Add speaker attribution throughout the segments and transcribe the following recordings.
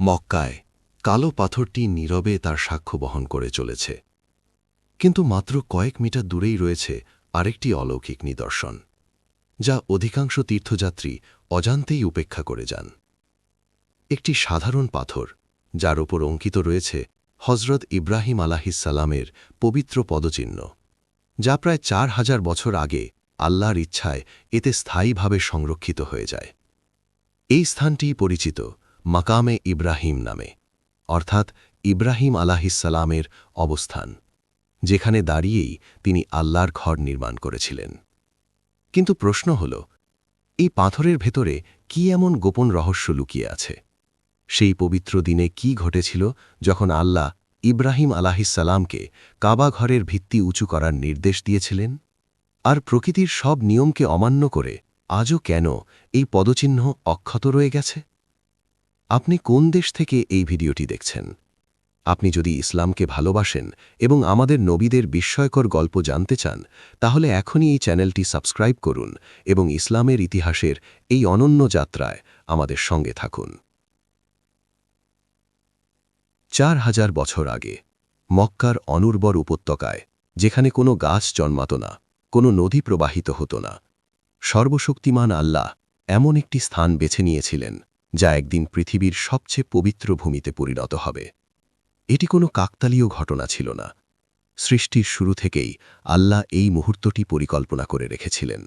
Speaker 1: মক্কায় কালো পাথরটি নীরবে তার সাক্ষ্য বহন করে চলেছে। কিন্তু মাত্র কয়েক মিটার দূরেই রয়েছে আরেকটি অলৌকিক নিদর্শন, যা অধিকাংশ তীর্থযাত্রী অজান্তেই উপেক্ষা করে যান। একটি সাধারণ পাথর, যার ওপর অঙ্কিত রয়েছে হজরত ইব্রাহিম আলাহিসাল্লামের পবিত্র পদচিহ্ন, যা প্রায় চার হাজার বছর আগে আল্লাহর ইচ্ছায় এতে স্থায়ীভাবে সংরক্ষিত হয়ে যায়। এই স্থানটি পরিচিত মাকামে ইব্রাহিম নামে, অর্থাৎ ইব্রাহিম আলাহিসাল্লামের অবস্থান, যেখানে দাঁড়িয়েই তিনি আল্লাহর ঘর নির্মাণ করেছিলেন। কিন্তু প্রশ্ন হল, এই পাথরের ভেতরে কি এমন গোপন রহস্য লুকিয়ে আছে? সেই পবিত্র দিনে কি ঘটেছিল যখন আল্লাহ ইব্রাহিম আলাহিসাল্লামকে কাবা ঘরের ভিত্তি উঁচু করার নির্দেশ দিয়েছিলেন? আর প্রকৃতির সব নিয়মকে অমান্য করে আজও কেন এই পদচিহ্ন অক্ষত রয়ে গেছে? আপনি কোন দেশ থেকে এই ভিডিওটি দেখছেন? আপনি যদি ইসলামকে ভালোবাসেন এবং আমাদের নবীদের বিস্ময়কর গল্প জানতে চান, তাহলে এখনই এই চ্যানেলটি সাবস্ক্রাইব করুন এবং ইসলামের ইতিহাসের এই অনন্য যাত্রায় আমাদের সঙ্গে থাকুন। চার হাজার বছর আগে, মক্কার অনুর্বর উপত্যকায়, যেখানে কোনো গাছ জন্মাত না, কোনো নদী প্রবাহিত হতো না, সর্বশক্তিমান আল্লাহ এমন একটি স্থান বেছে নিয়েছিলেন যা একদিন পৃথিবীর সবচেয়ে পবিত্র ভূমিতে পরিণত হবে। এটি কোনো কাকতালীয় ঘটনা ছিল না। সৃষ্টির শুরু থেকেই আল্লাহ এই মুহূর্তটি পরিকল্পনা করে রেখেছিলেন।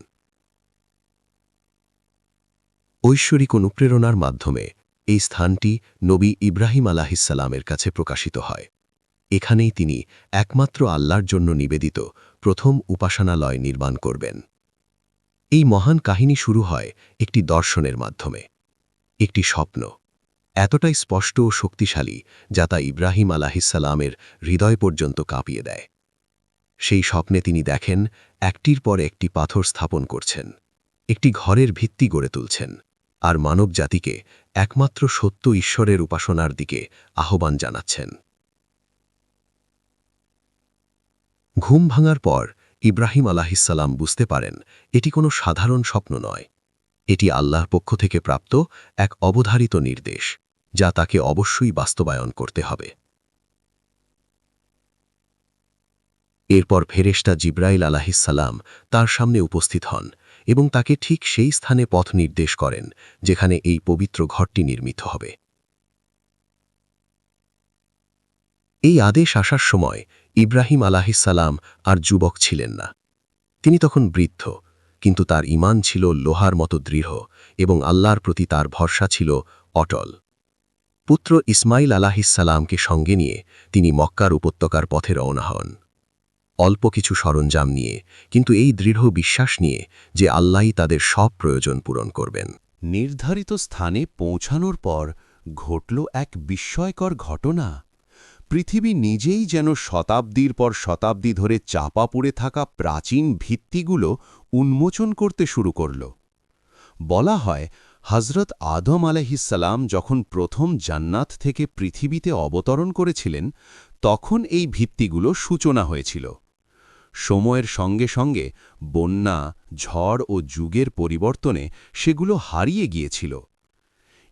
Speaker 1: ঐশ্বরিক অনুপ্রেরণার মাধ্যমে এই স্থানটি নবী ইব্রাহিম আলাহিসাল্লামের কাছে প্রকাশিত হয়। এখানেই তিনি একমাত্র আল্লাহর জন্য নিবেদিত প্রথম উপাসনালয় নির্মাণ করবেন। এই মহান কাহিনী শুরু হয় একটি দর্শনের মাধ্যমে। একটি স্বপ্ন। এতটাই স্পষ্ট ও শক্তিশালী যা তা ইব্রাহিম আলাহিসাল্লামের হৃদয় পর্যন্ত কাঁপিয়ে দেয়। সেই স্বপ্নে তিনি দেখেন একটির পর একটি পাথর স্থাপন করছেন, একটি ঘরের ভিত্তি গড়ে তুলছেন আর মানব জাতিকে একমাত্র সত্য ঈশ্বরের উপাসনার দিকে আহ্বান জানাচ্ছেন। ঘুম ভাঙার পর ইব্রাহিম আলাহিসাল্লাম বুঝতে পারেন এটি কোনো সাধারণ স্বপ্ন নয়। এটি আল্লাহর পক্ষ থেকে প্রাপ্ত এক অবধারিত নির্দেশ, যা তাকে অবশ্যই বাস্তবায়ন করতে হবে। এরপর ফেরেশতা জিব্রাইল আলাহিসাল্লাম তার সামনে উপস্থিত হন এবং তাকে ঠিক সেই স্থানে পথ নির্দেশ করেন, যেখানে এই পবিত্র ঘরটি নির্মিত হবে। এই আদেশ আসার সময় ইব্রাহিম আলাহিসাল্লাম আর যুবক ছিলেন না। তিনি তখন বৃদ্ধ। কিন্তু তার ইমান ছিল লোহার মতো দৃঢ় এবং আল্লাহর প্রতি তার ভরসা ছিল অটল। পুত্র ইসমাইল আলাহিসাল্লামকে সঙ্গে নিয়ে তিনি মক্কার উপত্যকার পথে রওনা হন। অল্প কিছু সরঞ্জাম নিয়ে, কিন্তু এই দৃঢ় বিশ্বাস নিয়ে যে আল্লাহই তাদের সব প্রয়োজন পূরণ করবেন।
Speaker 2: নির্ধারিত স্থানে পৌঁছানোর পর ঘটল এক বিস্ময়কর ঘটনা। পৃথিবী নিজেই যেন শতাব্দীর পর শতাব্দী ধরে চাপা পড়ে থাকা প্রাচীন ভিত্তিগুলো উন্মোচন করতে শুরু করল। বলা হয় হজরত আদম আলহিসাল্লাম যখন প্রথম জান্নাত থেকে পৃথিবীতে অবতরণ করেছিলেন, তখন এই ভিত্তিগুলো সূচনা হয়েছিল। সময়ের সঙ্গে সঙ্গে বন্যা, ঝড় ও যুগের পরিবর্তনে সেগুলো হারিয়ে গিয়েছিল।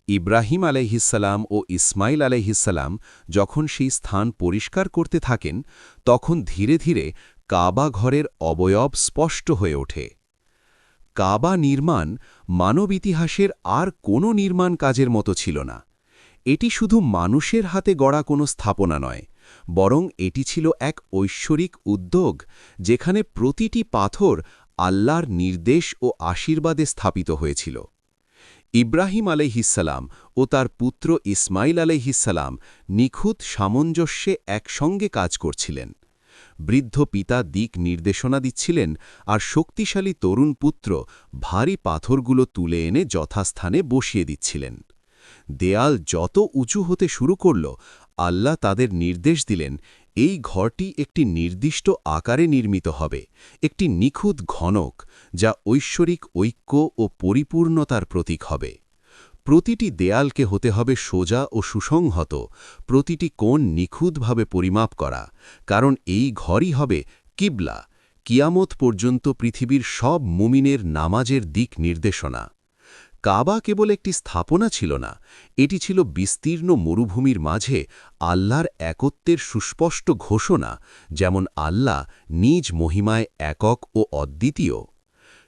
Speaker 2: ইব্রাহিম আলাইহিসাল্লাম ও ইসমাইল আলাইহিসাল্লাম যখন সেই স্থান পরিষ্কার করতে থাকেন, তখন ধীরে ধীরে কাবা ঘরের অবয়ব স্পষ্ট হয়ে ওঠে। কাবা নির্মাণ মানব ইতিহাসের আর কোনো নির্মাণ কাজের মতো ছিল না। এটি শুধু মানুষের হাতে গড়া কোনো স্থাপনা নয়, বরং এটি ছিল এক ঐশ্বরিক উদ্যোগ যেখানে প্রতিটি পাথর আল্লাহর নির্দেশ ও আশীর্বাদে স্থাপিত হয়েছিল। ইব্রাহিম আলাইহিসাল্লাম ও তার পুত্র ইসমাইল আলাইহিসাল্লাম নিখুঁত সামঞ্জস্যে একসঙ্গে কাজ করছিলেন। বৃদ্ধ পিতা দিক নির্দেশনা দিচ্ছিলেন আর শক্তিশালী তরুণ পুত্র ভারী পাথরগুলো তুলে এনে যথাস্থানে বসিয়ে দিচ্ছিলেন। দেয়াল যত উঁচু হতে শুরু করল, আল্লাহ তাদের নির্দেশ দিলেন এই ঘরটি একটি নির্দিষ্ট আকারে নির্মিত হবে, একটি নিখুঁত ঘনক যা ঐশ্বরিক ঐক্য ও পরিপূর্ণতার প্রতীক হবে। প্রতিটি দেয়ালকে হতে হবে সোজা ও সুসংহত, প্রতিটি কোণ নিখুঁতভাবে পরিমাপ করা, কারণ এই ঘরই হবে কিবলা, কিয়ামত পর্যন্ত পৃথিবীর সব মুমিনের নামাজের দিক নির্দেশনা।
Speaker 1: কাবা কেবল একটি স্থাপনা ছিল না, এটি ছিল বিস্তীর্ণ মরুভূমির মাঝে আল্লাহর একত্বের সুস্পষ্ট ঘোষণা, যেমন আল্লাহ নিজ মহিমায় একক ও অদ্বিতীয়।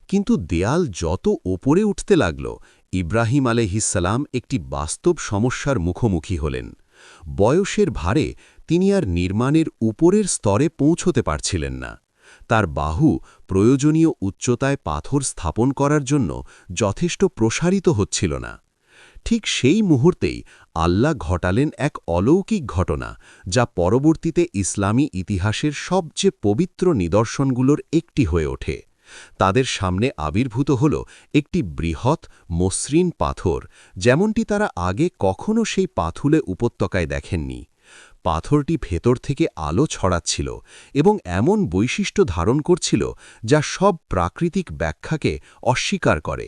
Speaker 1: কিন্তু দেয়াল যত ওপরে উঠতে লাগল, ইব্রাহিম আলহিসাল্লাম একটি বাস্তব সমস্যার মুখোমুখি হলেন। বয়সের ভারে তিনি আর নির্মাণের উপরের স্তরে পৌঁছতে পারছিলেন না। তার বাহু প্রয়োজনীয় উচ্চতায় পাথর স্থাপন করার জন্য যথেষ্ট প্রসারিত হচ্ছিল না। ঠিক সেই মুহূর্তেই আল্লাহ ঘটালেন এক অলৌকিক ঘটনা, যা পরবর্তীতে ইসলামী ইতিহাসের সবচেয়ে পবিত্র নিদর্শনগুলোর একটি হয়ে ওঠে। তাদের সামনে আবির্ভূত হল একটি বৃহৎ, মসৃণ পাথর, যেমনটি তারা আগে কখনো সেই পাথুলে উপত্যকায় দেখেননি। পাথরটি ভেতর থেকে আলো ছড়াচ্ছিল এবং এমন বৈশিষ্ট্য ধারণ করছিল যা সব প্রাকৃতিক ব্যাখ্যাকে অস্বীকার করে।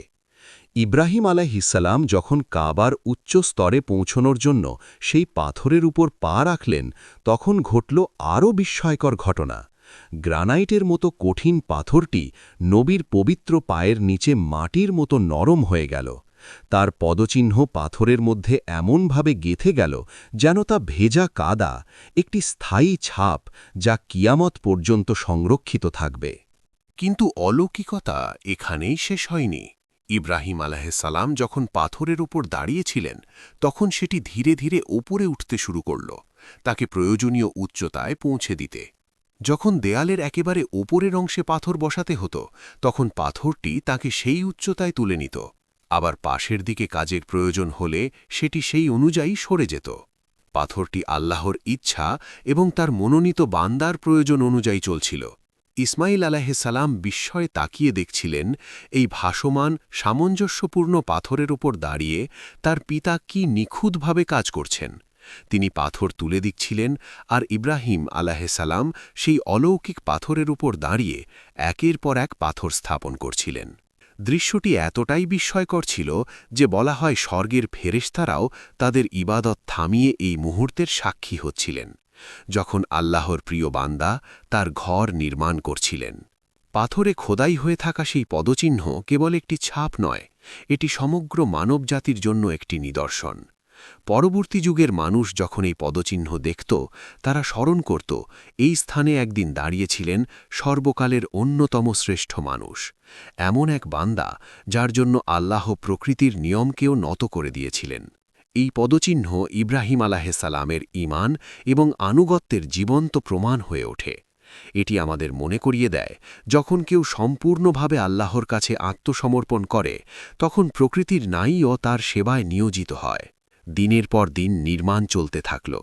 Speaker 1: ইব্রাহিম আলাহিসাল্লাম যখন কাবার উচ্চ স্তরে পৌঁছনোর জন্য সেই পাথরের উপর পা রাখলেন, তখন ঘটল আরও বিস্ময়কর ঘটনা। গ্রানাইটের মতো কঠিন পাথরটি নবীর পবিত্র পায়ের নিচে মাটির মতো নরম হয়ে গেল। তার পদচিহ্ন পাথরের মধ্যে এমনভাবে গেথে গেল যেন তা ভেজা কাদা, একটি স্থায়ী ছাপ যা কিয়ামত পর্যন্ত সংরক্ষিত থাকবে।
Speaker 3: কিন্তু অলৌকিকতা এখানেই শেষ হয়নি। ইব্রাহিম আলাহিসাল্লাম যখন পাথরের উপর দাঁড়িয়েছিলেন, তখন সেটি ধীরে ধীরে ওপরে উঠতে শুরু করল, তাকে প্রয়োজনীয় উচ্চতায় পৌঁছে দিতে। যখন দেয়ালের একেবারে ওপরের অংশে পাথর বসাতে হতো, তখন পাথরটি তাকে সেই উচ্চতায় তুলে নিত। আবার পাশের দিকে কাজের প্রয়োজন হলে সেটি সেই অনুযায়ী সরে যেত। পাথরটি আল্লাহর ইচ্ছা এবং তার মনোনীত বান্দার প্রয়োজন অনুযায়ী চলছিল। ইসমাইল আলাহিসাল্লাম বিস্ময়ে তাকিয়ে দেখছিলেন, এই ভাসমান, সামঞ্জস্যপূর্ণ পাথরের উপর দাঁড়িয়ে তার পিতা কি নিখুঁতভাবে কাজ করছেন। তিনি পাথর তুলে দিচ্ছিলেন আর ইব্রাহিম আলাহিসাল্লাম সেই অলৌকিক পাথরের উপর দাঁড়িয়ে একের পর এক পাথর স্থাপন করছিলেন। দৃশ্যটি এতটাই বিস্ময়কর ছিল যে বলা হয় স্বর্গের ফেরেস্তারাও তাদের ইবাদত থামিয়ে এই মুহূর্তের সাক্ষী হচ্ছিলেন, যখন আল্লাহর প্রিয় বান্দা তার ঘর নির্মাণ করছিলেন। পাথরে খোদাই হয়ে থাকা সেই পদচিহ্ন কেবল একটি ছাপ নয়, এটি সমগ্র মানবজাতির জন্য একটি নিদর্শন। পরবর্তী যুগের মানুষ যখন এই পদচিহ্ন দেখত, তারা স্মরণ করত, এই স্থানে একদিন দাঁড়িয়েছিলেন সর্বকালের অন্যতম শ্রেষ্ঠ মানুষ। এমন এক বান্দা, যার জন্য আল্লাহ প্রকৃতির নিয়মকেও নত করে দিয়েছিলেন। এই পদচিহ্ন ইব্রাহিম আলাহেসালামের ইমান এবং আনুগত্যের জীবন্ত প্রমাণ হয়ে ওঠে। এটি আমাদের মনে করিয়ে দেয়, যখন কেউ সম্পূর্ণভাবে আল্লাহর কাছে আত্মসমর্পণ করে, তখন প্রকৃতির নাইও তার সেবায় নিয়োজিত হয়। দিনের পর দিন নির্মাণ চলতে থাকল।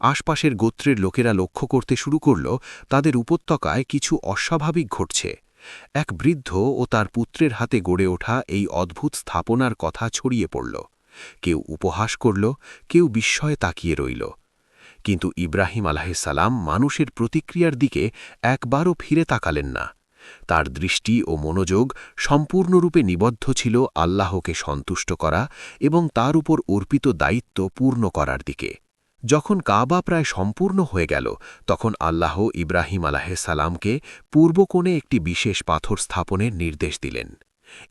Speaker 3: আশপাশের গোত্রের লোকেরা লক্ষ্য করতে শুরু করল, তাদের উপত্যকায় কিছু অস্বাভাবিক ঘটছে। এক বৃদ্ধ ও তার পুত্রের হাতে গড়ে ওঠা এই অদ্ভুত স্থাপনার কথা ছড়িয়ে পড়ল। কেউ উপহাস করল, কেউ বিস্ময়ে তাকিয়ে রইল। কিন্তু ইব্রাহিম আলাহিসাল্লাম মানুষের প্রতিক্রিয়ার দিকে একবারও ফিরে তাকালেন না। তার দৃষ্টি ও মনোযোগ সম্পূর্ণরূপে নিবদ্ধ ছিল আল্লাহকে সন্তুষ্ট করা এবং তার উপর অর্পিত দায়িত্ব পূর্ণ করার দিকে। যখন কাবা প্রায় সম্পূর্ণ হয়ে গেল, তখন আল্লাহ ইব্রাহিম আলাহিসাল্লামকে পূর্বকোণে একটি বিশেষ পাথর স্থাপনের নির্দেশ দিলেন।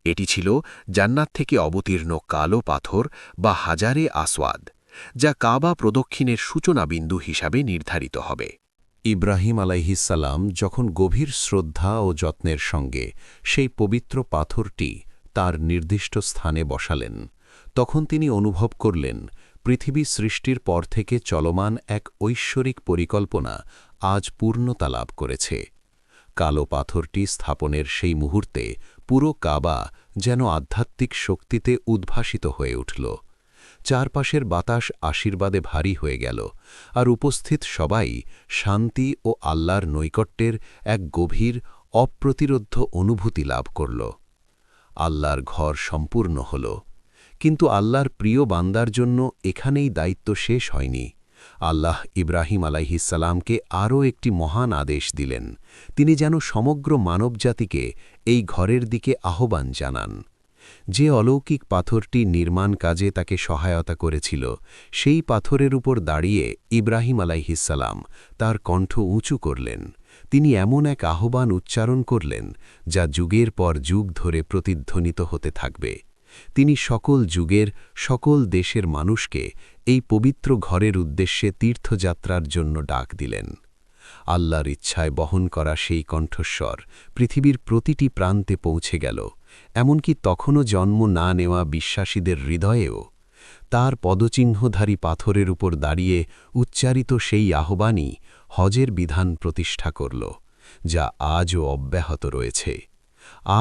Speaker 3: এটি ছিল জান্নাত থেকে অবতীর্ণ কালো পাথর বা হাজারে আসওয়াদ, যা কাবা প্রদক্ষিণের সূচনা বিন্দু হিসাবে নির্ধারিত হবে।
Speaker 1: ইব্রাহিম আলাইহিসাল্লাম যখন গভীর শ্রদ্ধা ও যত্নের সঙ্গে সেই পবিত্র পাথরটি তার নির্দিষ্ট স্থানে বসালেন, তখন তিনি অনুভব করলেন, পৃথিবী সৃষ্টির পর থেকে চলমান এক ঐশ্বরিক পরিকল্পনা আজ পূর্ণতা লাভ করেছে। কালো পাথরটি স্থাপনের সেই মুহূর্তে পুরো কাবা যেন আধ্যাত্মিক শক্তিতে উদ্ভাসিত হয়ে উঠল। চারপাশের বাতাস আশীর্বাদে ভারী হয়ে গেল, আর উপস্থিত সবাই শান্তি ও আল্লাহর নৈকট্যের এক গভীর, অপ্রতিরোধ্য অনুভূতি লাভ করল। আল্লাহর ঘর সম্পূর্ণ হল, কিন্তু আল্লাহর প্রিয় বান্দার জন্য এখানেই দায়িত্ব শেষ হয়নি। আল্লাহ ইব্রাহিম আলাইহিসাল্লামকে আরও একটি মহান আদেশ দিলেন, তিনি যেন সমগ্র মানবজাতিকে এই ঘরের দিকে আহ্বান জানান। যে অলৌকিক পাথরটি নির্মাণ কাজে তাকে সহায়তা করেছিল, সেই পাথরের উপর দাঁড়িয়ে ইব্রাহিম আলাইহিসাল্লাম তার কণ্ঠ উঁচু করলেন। তিনি এমন এক আহ্বান উচ্চারণ করলেন, যা যুগের পর যুগ ধরে প্রতিধ্বনিত হতে থাকবে।
Speaker 4: তিনি সকল যুগের, সকল দেশের মানুষকে এই পবিত্র ঘরের উদ্দেশ্যে তীর্থযাত্রার জন্য ডাক দিলেন। আল্লাহর ইচ্ছায় বহন করা সেই কণ্ঠস্বর পৃথিবীর প্রতিটি প্রান্তে পৌঁছে গেল। এমনকি তখনও জন্ম না নেওয়া বিশ্বাসীদের হৃদয়েও তার পদচিহ্নধারী পাথরের উপর দাঁড়িয়ে উচ্চারিত সেই আহ্বানই হজের বিধান প্রতিষ্ঠা করল, যা আজও অব্যাহত রয়েছে।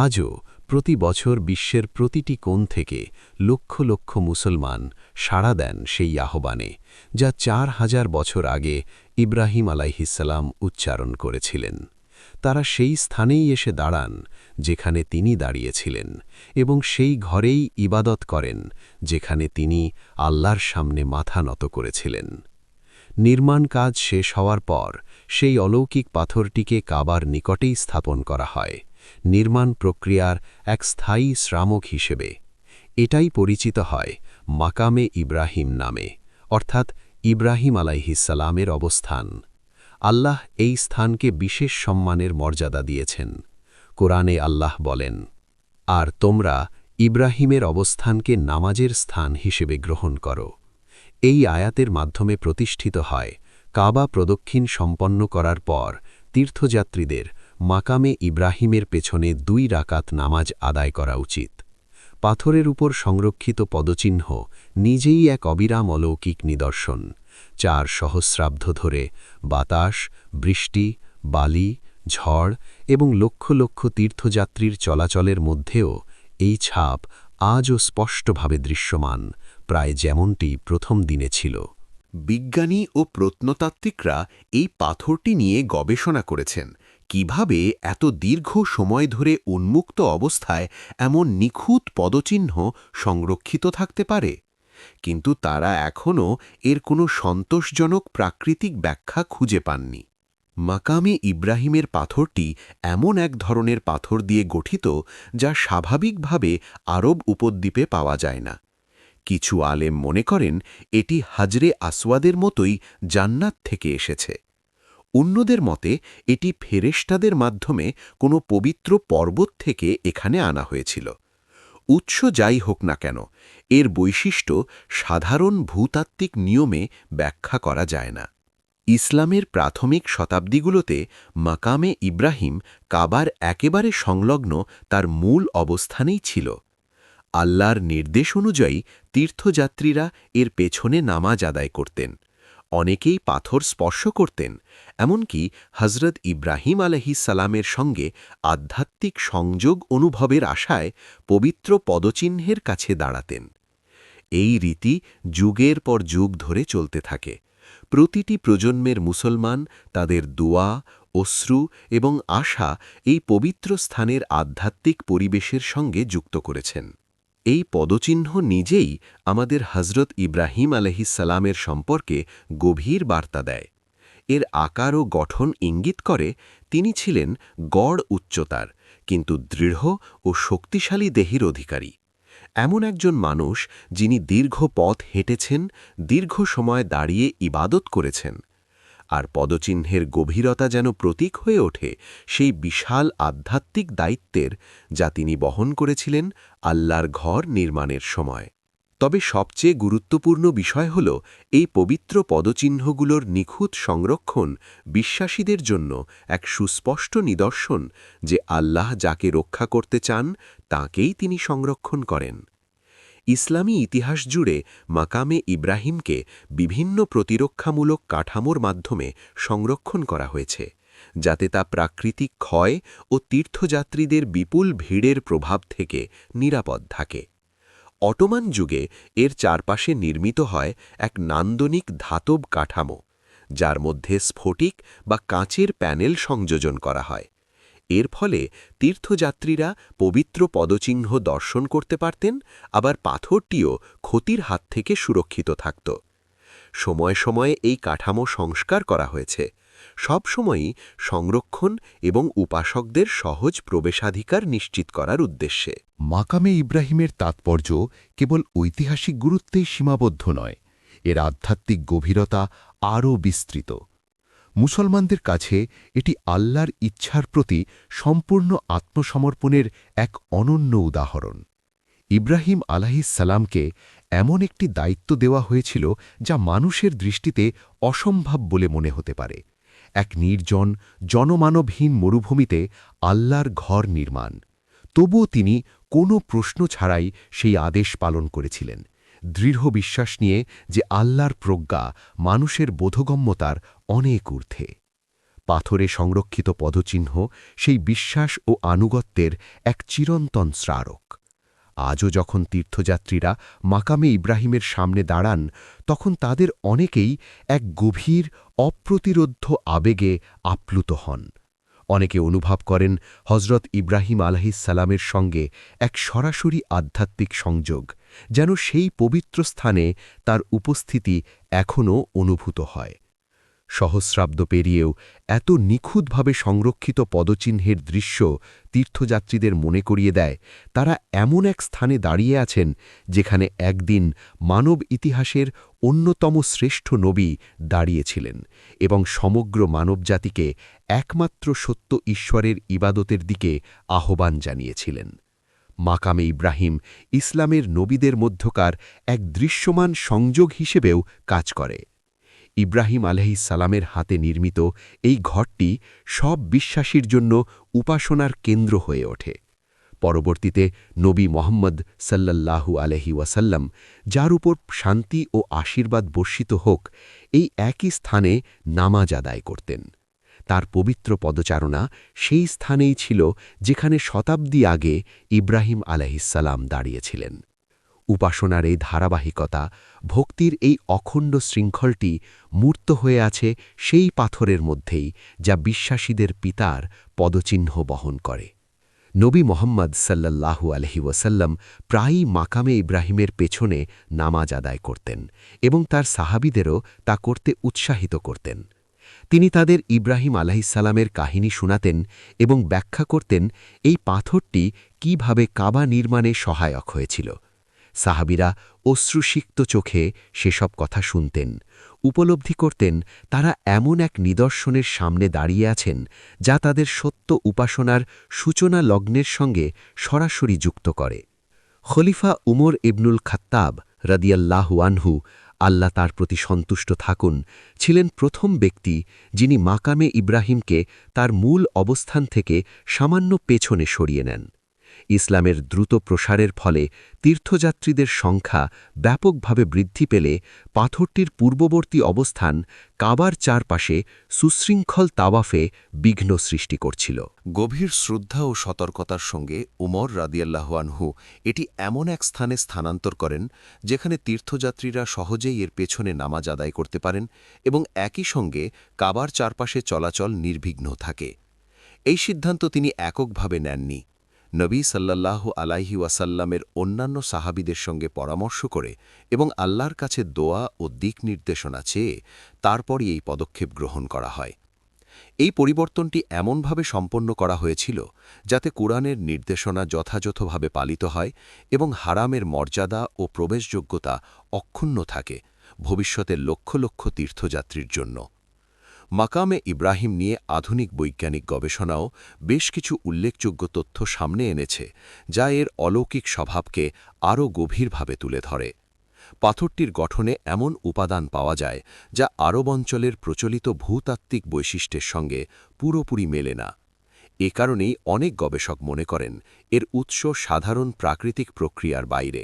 Speaker 4: আজও প্রতি বছর বিশ্বের প্রতিটি কোণ থেকে লক্ষ লক্ষ মুসলমান সাড়া দেন সেই আহ্বানে, যা চার হাজার বছর আগে ইব্রাহিম আলাইহিসাল্লাম উচ্চারণ করেছিলেন। তারা সেই স্থানেই এসে দাঁড়ান, যেখানে তিনি দাঁড়িয়েছিলেন এবং সেই ঘরেই ইবাদত করেন, যেখানে তিনি আল্লাহর সামনে মাথা নত করেছিলেন। নির্মাণ কাজ শেষ হওয়ার পর সেই অলৌকিক পাথরটিকে কাবার নিকটেই স্থাপন করা হয়, নির্মাণ প্রক্রিয়ার এক স্থায়ী শ্রামক হিসেবে। এটাই পরিচিত হয় মাকামে ইব্রাহিম নামে, অর্থাৎ ইব্রাহিম আলাইহিসালামের অবস্থান। আল্লাহ এই স্থানকে বিশেষ সম্মানের মর্যাদা দিয়েছেন। কোরআনে আল্লাহ বলেন, আর তোমরা ইব্রাহিমের অবস্থানকে নামাজের স্থান হিসেবে গ্রহণ করো। এই আয়াতের মাধ্যমে প্রতিষ্ঠিত হয় কাবা প্রদক্ষিণ সম্পন্ন করার পর তীর্থযাত্রীদের মাকামে ইব্রাহিমের পেছনে দুই রাকাত নামাজ আদায় করা উচিত। পাথরের উপর সংরক্ষিত পদচিহ্ন নিজেই এক অবিরাম অলৌকিক নিদর্শন। চার সহস্রাব্দ ধরে বাতাস, বৃষ্টি, বালি, ঝড় এবং লক্ষ লক্ষ তীর্থযাত্রীর চলাচলের মধ্যেও এই ছাপ আজও স্পষ্টভাবে দৃশ্যমান, প্রায় যেমনটি প্রথম দিনে ছিল।
Speaker 1: বিজ্ঞানী ও প্রত্নতাত্ত্বিকরা এই পাথরটি নিয়ে গবেষণা করেছেন, কীভাবে এত দীর্ঘ সময় ধরে উন্মুক্ত অবস্থায় এমন নিখুঁত পদচিহ্ন সংরক্ষিত থাকতে পারে। কিন্তু তারা এখনও এর কোনো সন্তোষজনক প্রাকৃতিক ব্যাখ্যা খুঁজে পাননি। মাকামে ইব্রাহিমের পাথরটি এমন এক ধরনের পাথর দিয়ে গঠিত যা স্বাভাবিকভাবে আরব উপদ্বীপে পাওয়া যায় না। কিছু আলেম মনে করেন এটি হাজরে আসওয়াদের মতোই জান্নাত থেকে এসেছে। অন্যদের মতে, এটি ফেরেশতাদের মাধ্যমে কোনো পবিত্র পর্বত থেকে এখানে আনা হয়েছিল। উৎস যাই হোক না কেন, এর বৈশিষ্ট্য সাধারণ ভূতাত্ত্বিক নিয়মে ব্যাখ্যা করা যায় না। ইসলামের প্রাথমিক শতাব্দীগুলোতে মাকামে ইব্রাহিম কাবার একেবারে সংলগ্ন তার মূল অবস্থানেই ছিল। আল্লাহর নির্দেশ অনুযায়ী তীর্থযাত্রীরা এর পেছনে নামাজ আদায় করতেন। অনেকেই পাথর স্পর্শ করতেন, এমনকি হজরত ইব্রাহিম আলহি সালামের সঙ্গে আধ্যাত্মিক সংযোগ অনুভবের আশায় পবিত্র পদচিহ্নের কাছে দাঁড়াতেন। এই রীতি যুগের পর যুগ ধরে চলতে থাকে। প্রতিটি প্রজন্মের মুসলমান তাদের দোয়া, অশ্রু এবং আশা এই পবিত্র স্থানের আধ্যাত্মিক পরিবেশের সঙ্গে যুক্ত করেছেন। এই পদচিহ্ন নিজেই আমাদের হজরত ইব্রাহিম আলহিসাল্লামের সম্পর্কে গভীর বার্তা দেয়। এর আকার ও গঠন ইঙ্গিত করে তিনি ছিলেন গড় উচ্চতার, কিন্তু দৃঢ় ও শক্তিশালী দেহির অধিকারী। এমন একজন মানুষ যিনি দীর্ঘ পথ হেঁটেছেন, দীর্ঘ সময় দাঁড়িয়ে ইবাদত করেছেন। আর পদচিহ্নের গভীরতা যেন প্রতীক হয়ে ওঠে, সেই বিশাল আধ্যাত্মিক দায়িত্বের যা তিনি বহন করেছিলেন আল্লাহর ঘর নির্মাণের সময়। তবে সবচেয়ে গুরুত্বপূর্ণ বিষয় হল এই পবিত্র পদচিহ্নগুলোর নিখুঁত সংরক্ষণ বিশ্বাসীদের জন্য এক সুস্পষ্ট নিদর্শন যে আল্লাহ যাকে রক্ষা করতে চান, তাকেই তিনি সংরক্ষণ করেন। ইসলামী ইতিহাস জুড়ে মাকামে ইব্রাহিমকে বিভিন্ন প্রতিরক্ষামূলক কাঠামোর মাধ্যমে সংরক্ষণ করা হয়েছে, যাতে তা প্রাকৃতিক ক্ষয় ও তীর্থযাত্রীদের বিপুল ভিড়ের প্রভাব থেকে নিরাপদ থাকে। অটোমান যুগে এর চারপাশে নির্মিত হয় এক নান্দনিক ধাতব কাঠামো, যার মধ্যে স্ফটিক বা কাঁচের প্যানেল সংযোজন করা হয়। এর ফলে তীর্থযাত্রীরা পবিত্র পদচিহ্ন দর্শন করতে পারতেন, আবার পাথরটিও ক্ষতির হাত থেকে সুরক্ষিত থাকত। সময় সময়ে এই কাঠামো সংস্কার করা হয়েছে। সবসময়ই সংরক্ষণ এবং উপাসকদের সহজ প্রবেশাধিকার নিশ্চিত করার উদ্দেশ্যে।
Speaker 5: মাকামে ইব্রাহিমের তাৎপর্য কেবল ঐতিহাসিক গুরুত্বেই সীমাবদ্ধ নয়, এর আধ্যাত্মিক গভীরতা আরও বিস্তৃত। মুসলমানদের কাছে এটি আল্লাহর ইচ্ছার প্রতি সম্পূর্ণ আত্মসমর্পণের এক অনন্য উদাহরণ।
Speaker 1: ইব্রাহিম সালামকে এমন একটি দায়িত্ব দেওয়া হয়েছিল যা মানুষের দৃষ্টিতে অসম্ভব বলে মনে হতে পারে। এক নির্জন, জনমানবহীন মরুভূমিতে আল্লাহর ঘর নির্মাণ। তবুও তিনি কোনো প্রশ্ন ছাড়াই সেই আদেশ পালন করেছিলেন। দৃঢ় বিশ্বাস নিয়ে যে আল্লাহর প্রজ্ঞা মানুষের বোধগম্যতার অনেক ঊর্ধ্বে। পাথরে সংরক্ষিত পদচিহ্ন সেই বিশ্বাস ও আনুগত্যের এক চিরন্তন স্মারক। আজও যখন তীর্থযাত্রীরা মাকামে ইব্রাহিমের সামনে দাঁড়ান, তখন তাদের অনেকেই এক গভীর, অপ্রতিরোধ্য আবেগে আপ্লুত হন। অনেকে অনুভব করেন হজরত ইব্রাহিম আলহিসাল্লামের সঙ্গে এক সরাসরি আধ্যাত্মিক সংযোগ, যেন সেই পবিত্র স্থানে তার উপস্থিতি এখনও অনুভূত হয়। সহস্রাব্দ পেরিয়েও এত নিখুঁতভাবে সংরক্ষিত পদচিহ্নের দৃশ্য তীর্থযাত্রীদের মনে করিয়ে দেয়, তারা এমন এক স্থানে দাঁড়িয়ে আছেন যেখানে একদিন মানব ইতিহাসের অন্যতম শ্রেষ্ঠ নবী দাঁড়িয়েছিলেন এবং সমগ্র মানবজাতিকে একমাত্র সত্য ঈশ্বরের ইবাদতের দিকে আহ্বান জানিয়েছিলেন। মাকামে ইব্রাহিম ইসলামের নবীদের মধ্যকার এক দৃশ্যমান সংযোগ হিসেবেও কাজ করে। ইব্রাহিম সালামের হাতে নির্মিত এই ঘরটি সব বিশ্বাসীর জন্য উপাসনার কেন্দ্র হয়ে ওঠে। পরবর্তীতে নবী মোহাম্মদ সাল্লাল্লাহু আলহি ওয়াসাল্লাম, যার উপর শান্তি ও আশীর্বাদ বর্ষিত হোক, এই একই স্থানে নামাজ আদায় করতেন। তার পবিত্র পদচারণা সেই স্থানেই ছিল যেখানে শতাব্দী আগে ইব্রাহিম আলাহিসাল্লাম দাঁড়িয়েছিলেন। উপাসনার এই ধারাবাহিকতা, ভক্তির এই অখণ্ড শৃঙ্খলটি মূর্ত হয়ে আছে সেই পাথরের মধ্যেই যা বিশ্বাসীদের পিতার পদচিহ্ন বহন করে। নবী মোহাম্মদ সাল্লাল্লাহু আলহি ওয়াসাল্লাম প্রায়ই মাকামে ইব্রাহিমের পেছনে নামাজ আদায় করতেন এবং তার সাহাবিদেরও তা করতে উৎসাহিত করতেন। তিনি তাদের ইব্রাহিম আলাহিসাল্লামের কাহিনী শোনাতেন এবং ব্যাখ্যা করতেন এই পাথরটি কীভাবে কাবা নির্মাণে সহায়ক হয়েছিল। সাহাবিরা অশ্রুসিক্ত চোখে সেসব কথা শুনতেন, উপলব্ধি করতেন তারা এমন এক নিদর্শনের সামনে দাঁড়িয়ে আছেন যা তাদের সত্য উপাসনার সূচনা লগ্নের সঙ্গে সরাসরি যুক্ত করে। খলিফা উমর ইবনুল খাত্তাব রাদিয়াল্লাহু আল্লাহ তার প্রতি সন্তুষ্ট থাকুন, ছিলেন প্রথম ব্যক্তি যিনি মাকামে ইব্রাহিমকে তার মূল অবস্থান থেকে সামান্য পেছনে সরিয়ে নেন। ইসলামের দ্রুত প্রসারের ফলে তীর্থযাত্রীদের সংখ্যা ব্যাপকভাবে বৃদ্ধি পেলে পাথরটির পূর্ববর্তী অবস্থান কাবার চারপাশে সুশৃঙ্খল তাওয়াফে বিঘ্ন সৃষ্টি করছিল।
Speaker 6: গভীর শ্রদ্ধা ও সতর্কতার সঙ্গে উমর রাদিয়াল্লাহুয়ানহু এটি এমন এক স্থানে স্থানান্তর করেন, যেখানে তীর্থযাত্রীরা সহজেই এর পেছনে নামাজ আদায় করতে পারেন এবং একই সঙ্গে কাবার চারপাশে চলাচল নির্বিঘ্ন থাকে। এই সিদ্ধান্ত তিনি এককভাবে নেননি। নবী সাল্লাল্লাহু আলাইহি ওয়াসাল্লামের অন্যান্য সাহাবিদের সঙ্গে পরামর্শ করে এবং আল্লাহর কাছে দোয়া ও দিক নির্দেশনা চেয়ে তারপরই এই পদক্ষেপ গ্রহণ করা হয়। এই পরিবর্তনটি এমনভাবে সম্পন্ন করা হয়েছিল যাতে কোরআনের নির্দেশনা যথাযথভাবে পালিত হয় এবং হারামের মর্যাদা ও প্রবেশযোগ্যতা অক্ষুণ্ণ থাকে ভবিষ্যতের লক্ষ লক্ষ তীর্থযাত্রীর জন্য। মাকামে ইব্রাহিম নিয়ে আধুনিক বৈজ্ঞানিক গবেষণাও বেশ কিছু উল্লেখযোগ্য তথ্য সামনে এনেছে, যা এর অলৌকিক স্বভাবকে আরও গভীরভাবে তুলে ধরে। পাথরটির গঠনে এমন উপাদান পাওয়া যায়, যা আরব অঞ্চলের প্রচলিত ভূতাত্ত্বিক বৈশিষ্ট্যের সঙ্গে পুরোপুরি মেলে না। এ কারণেই অনেক গবেষক মনে করেন, এর উৎস সাধারণ প্রাকৃতিক প্রক্রিয়ার বাইরে।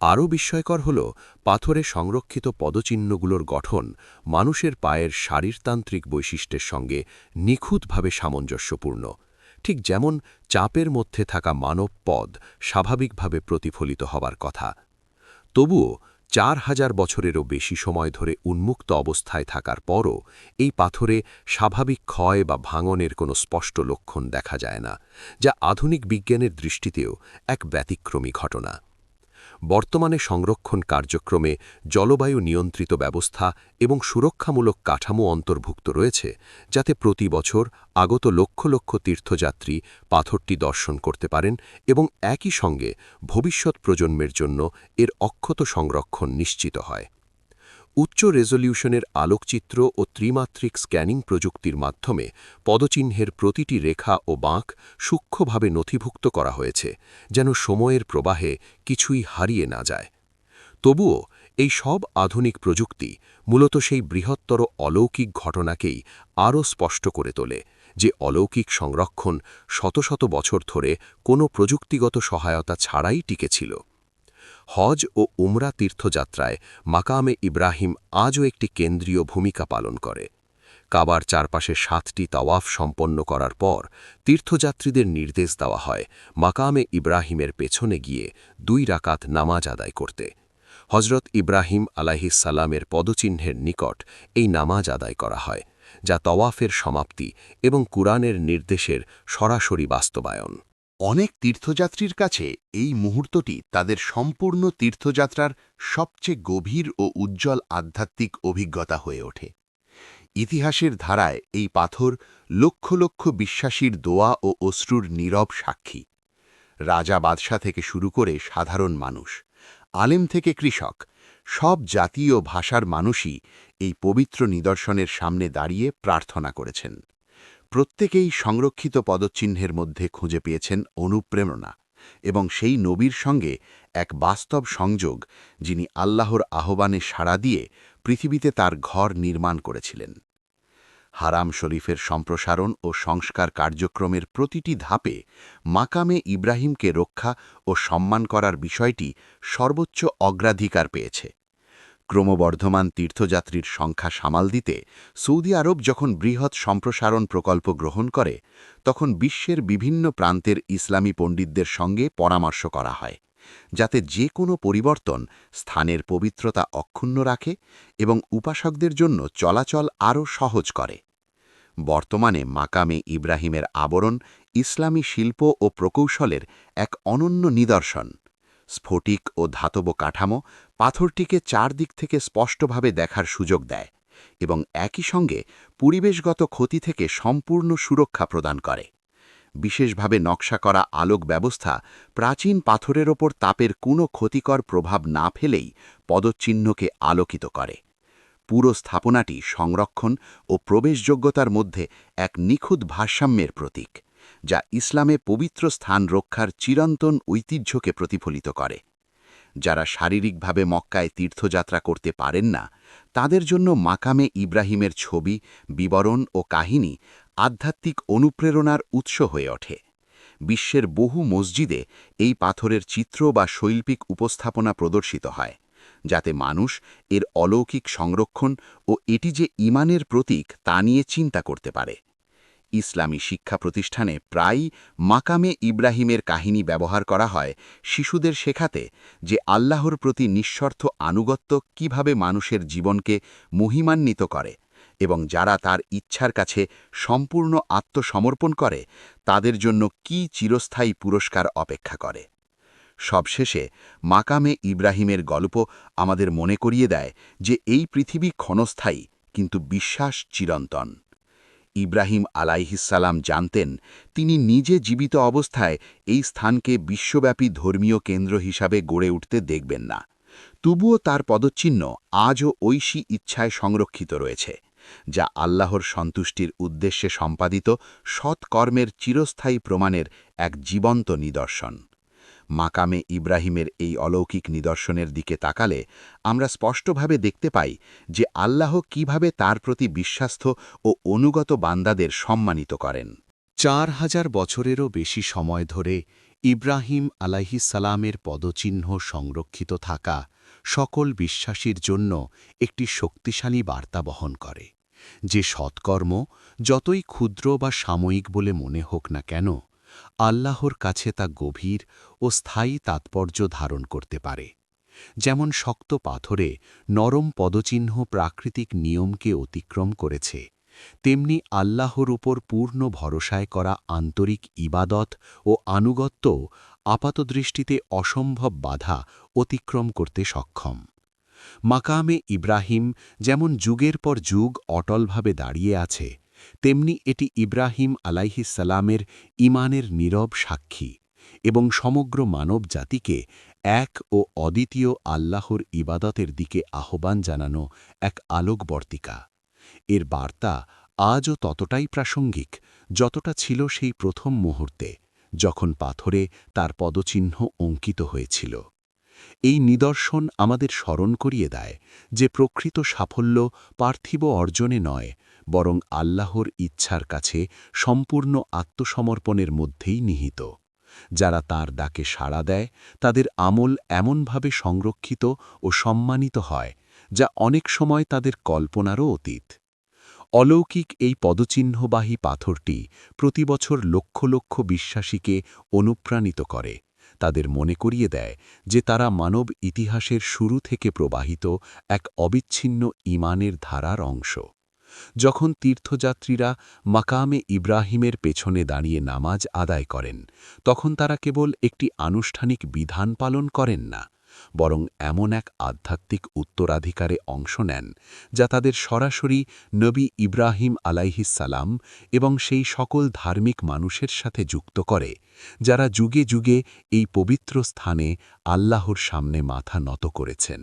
Speaker 6: আরও বিস্ময়কর হল পাথরে সংরক্ষিত পদচিহ্নগুলোর গঠন মানুষের পায়ের শারীরতান্ত্রিক বৈশিষ্ট্যের সঙ্গে নিখুঁতভাবে সামঞ্জস্যপূর্ণ। ঠিক যেমন চাপের মধ্যে থাকা মানব পদ স্বাভাবিকভাবে প্রতিফলিত হবার কথা। তবুও চার হাজার বছরেরও বেশি সময় ধরে উন্মুক্ত অবস্থায় থাকার পরও এই পাথরে স্বাভাবিক ক্ষয় বা ভাঙনের কোনো স্পষ্ট লক্ষণ দেখা যায় না, যা আধুনিক বিজ্ঞানের দৃষ্টিতেও এক ব্যতিক্রমী ঘটনা। বর্তমানে সংরক্ষণ কার্যক্রমে জলবায়ু নিয়ন্ত্রিত ব্যবস্থা এবং সুরক্ষামূলক কাঠামো অন্তর্ভুক্ত রয়েছে, যাতে প্রতি বছর আগত লক্ষ লক্ষ তীর্থযাত্রী পাথরটি দর্শন করতে পারেন এবং একই সঙ্গে ভবিষ্যৎ প্রজন্মের জন্য এর অক্ষত সংরক্ষণ নিশ্চিত হয়।
Speaker 7: উচ্চ রেজলিউশনের আলোকচিত্র ও ত্রিমাত্রিক স্ক্যানিং প্রযুক্তির মাধ্যমে পদচিহ্নের প্রতিটি রেখা ও বাঁক সূক্ষ্মভাবে নথিভুক্ত করা হয়েছে, যেন সময়ের প্রবাহে কিছুই হারিয়ে না যায়। তবুও এই সব আধুনিক প্রযুক্তি মূলত সেই বৃহত্তর অলৌকিক ঘটনাকেই আরও স্পষ্ট করে তোলে, যে অলৌকিক সংরক্ষণ শত শত বছর ধরে কোনো প্রযুক্তিগত সহায়তা ছাড়াই টিকেছিল হজ ও উমরা তীর্থযাত্রায় মাকামে ইব্রাহিম আজও একটি কেন্দ্রীয় ভূমিকা পালন করে। কাবার চারপাশে সাতটি তাওয়াফ সম্পন্ন করার পর তীর্থযাত্রীদের নির্দেশ দেওয়া হয় মাকামে ইব্রাহিমের পেছনে গিয়ে দুই রাকাত নামাজ আদায় করতে। হজরত ইব্রাহিম আলাহিসাল্লামের পদচিহ্নের নিকট এই নামাজ আদায় করা হয়, যা তওয়াফের সমাপ্তি এবং কুরআনের নির্দেশের সরাসরি বাস্তবায়ন।
Speaker 1: অনেক তীর্থযাত্রীর কাছে এই মুহূর্তটি তাদের সম্পূর্ণ তীর্থযাত্রার সবচেয়ে গভীর ও উজ্জ্বল আধ্যাত্মিক অভিজ্ঞতা হয়ে ওঠে। ইতিহাসের ধারায় এই পাথর লক্ষ লক্ষ বিশ্বাসীর দোয়া ও অশ্রুর নীরব সাক্ষী। রাজা বাদশাহ থেকে শুরু করে সাধারণ মানুষ, আলেম থেকে কৃষক, সব জাতি ও ভাষার মানুষই এই পবিত্র নিদর্শনের সামনে দাঁড়িয়ে প্রার্থনা করেছেন। প্রত্যেকেই সংরক্ষিত পদচিহ্নের মধ্যে খুঁজে পেয়েছেন অনুপ্রেরণা এবং সেই নবীর সঙ্গে এক বাস্তব সংযোগ যিনি আল্লাহর আহ্বানে সাড়া দিয়ে পৃথিবীতে তার ঘর নির্মাণ করেছিলেন। হারাম শরীফের সম্প্রসারণ ও সংস্কার কার্যক্রমের প্রতিটি ধাপে মাকামে ইব্রাহিমকে রক্ষা ও সম্মান করার বিষয়টি সর্বোচ্চ অগ্রাধিকার পেয়েছে। ক্রমবর্ধমান তীর্থযাত্রীর সংখ্যা সামাল দিতে সৌদি আরব যখন বৃহৎ সম্প্রসারণ প্রকল্প গ্রহণ করে, তখন বিশ্বের বিভিন্ন প্রান্তের ইসলামী পণ্ডিতদের সঙ্গে পরামর্শ করা হয়, যাতে যে কোনো পরিবর্তন স্থানের পবিত্রতা অক্ষুণ্ণ রাখে এবং উপাসকদের জন্য চলাচল আরও সহজ করে। বর্তমানে মাকামে ইব্রাহিমের আবরণ ইসলামী শিল্প ও প্রকৌশলের এক অনন্য নিদর্শন। স্ফটিক ও ধাতব কাঠামো পাথরটিকে চারদিক থেকে স্পষ্টভাবে দেখার সুযোগ দেয় এবং একই সঙ্গে পরিবেশগত ক্ষতি থেকে সম্পূর্ণ সুরক্ষা প্রদান করে। বিশেষভাবে নকশা করা আলোক ব্যবস্থা প্রাচীন পাথরের ওপর তাপের কোনো ক্ষতিকর প্রভাব না ফেলেই পদচিহ্নকে আলোকিত করে। পুরো স্থাপনাটি সংরক্ষণ ও প্রবেশযোগ্যতার মধ্যে এক নিখুঁত ভারসাম্যের প্রতীক। যা ইসলামে পবিত্র স্থান রক্ষার চিরন্তন ঐতিহ্যকে প্রতিফলিত করে। যারা শারীরিকভাবে মক্কায় তীর্থযাত্রা করতে পারেন না, তাদের জন্য মাকামে ইব্রাহিমের ছবি, বিবরণ ও কাহিনী আধ্যাত্মিক অনুপ্রেরণার উৎস হয়ে ওঠে। বিশ্বের বহু মসজিদে এই পাথরের চিত্র বা শৈল্পিক উপস্থাপনা প্রদর্শিত হয়, যাতে মানুষ এর অলৌকিক সংরক্ষণ ও এটি যে ইমানের প্রতীক তা নিয়ে চিন্তা করতে পারে। ইসলামী শিক্ষা প্রতিষ্ঠানে প্রায়ই মাকামে ইব্রাহিমের কাহিনী ব্যবহার করা হয় শিশুদের শেখাতে যে আল্লাহর প্রতি নিঃস্বার্থ আনুগত্য কীভাবে মানুষের জীবনকে মহিমান্বিত করে এবং যারা তার ইচ্ছার কাছে সম্পূর্ণ আত্মসমর্পণ করে, তাদের জন্য কি চিরস্থায়ী পুরস্কার অপেক্ষা করে। সবশেষে মাকামে ইব্রাহিমের গল্প আমাদের মনে করিয়ে দেয় যে এই পৃথিবী ক্ষণস্থায়ী, কিন্তু বিশ্বাস চিরন্তন। ইব্রাহিম আলাইহিসাল্লাম জানতেন, তিনি নিজে জীবিত অবস্থায় এই স্থানকে বিশ্বব্যাপী ধর্মীয় কেন্দ্র হিসাবে গড়ে উঠতে দেখবেন না। তবুও তার পদচিহ্ন আজও ঐশী ইচ্ছায় সংরক্ষিত রয়েছে, যা আল্লাহর সন্তুষ্টির উদ্দেশ্যে সম্পাদিত সৎকর্মের চিরস্থায়ী প্রমাণের এক জীবন্ত নিদর্শন। মাকামে ইব্রাহিমের এই অলৌকিক নিদর্শনের দিকে তাকালে আমরা স্পষ্টভাবে দেখতে পাই যে আল্লাহ কীভাবে তার প্রতি বিশ্বাস্থ ও অনুগত বান্দাদের সম্মানিত করেন।
Speaker 8: চার হাজার বছরেরও বেশি সময় ধরে ইব্রাহিম আলাইহিসালামের পদচিহ্ন সংরক্ষিত থাকা সকল বিশ্বাসীর জন্য একটি শক্তিশালী বার্তা বহন করে, যে সৎকর্ম যতই ক্ষুদ্র বা সাময়িক বলে মনে হোক না কেন আল্লাহর কাছে তা গভীর ও স্থায়ী তাৎপর্য ধারণ করতে পারে। যেমন শক্ত পাথরে নরম পদচিহ্ন প্রাকৃতিক নিয়মকে অতিক্রম করেছে, তেমনি আল্লাহর উপর পূর্ণ ভরসায় করা আন্তরিক ইবাদত ও আনুগত্য আপাতদৃষ্টিতে অসম্ভব বাধা অতিক্রম করতে সক্ষম। মাকামে ইব্রাহিম যেমন যুগের পর যুগ অটলভাবে দাঁড়িয়ে আছে তেমনি এটি ইব্রাহিম আলাইহিসালামের ইমানের নীরব সাক্ষী এবং সমগ্র মানব জাতিকে
Speaker 1: এক ও অদ্বিতীয় আল্লাহর ইবাদতের দিকে আহ্বান জানানো এক আলোকবর্তিকা। এর বার্তা আজও ততটাই প্রাসঙ্গিক যতটা ছিল সেই প্রথম মুহূর্তে যখন পাথরে তার পদচিহ্ন অঙ্কিত হয়েছিল। এই নিদর্শন আমাদের স্মরণ করিয়ে দেয় যে প্রকৃত সাফল্য পার্থিব অর্জনে নয় বরং আল্লাহর ইচ্ছার কাছে সম্পূর্ণ আত্মসমর্পণের মধ্যেই নিহিত। যারা তার ডাকে সাড়া দেয়, তাদের আমল এমনভাবে সংরক্ষিত ও সম্মানিত হয়, যা অনেক সময় তাদের কল্পনারও অতীত। অলৌকিক এই পদচিহ্নবাহী পাথরটি প্রতিবছর লক্ষ লক্ষ বিশ্বাসীকে অনুপ্রাণিত করে, তাদের মনে করিয়ে দেয় যে তারা মানব ইতিহাসের শুরু থেকে প্রবাহিত এক অবিচ্ছিন্ন ইমানের ধারার অংশ। যখন তীর্থযাত্রীরা মাকামে ইব্রাহিমের পেছনে দাঁড়িয়ে নামাজ আদায় করেন, তখন তারা কেবল একটি আনুষ্ঠানিক বিধান পালন করেন না, বরং এমন এক আধ্যাত্মিক উত্তরাধিকারে অংশ নেন, যা তাদের সরাসরি নবী ইব্রাহিম আলাইহিসালাম এবং সেই সকল ধার্মিক মানুষের সাথে যুক্ত করে, যারা যুগে যুগে এই পবিত্র স্থানে আল্লাহর সামনে মাথা নত করেছেন।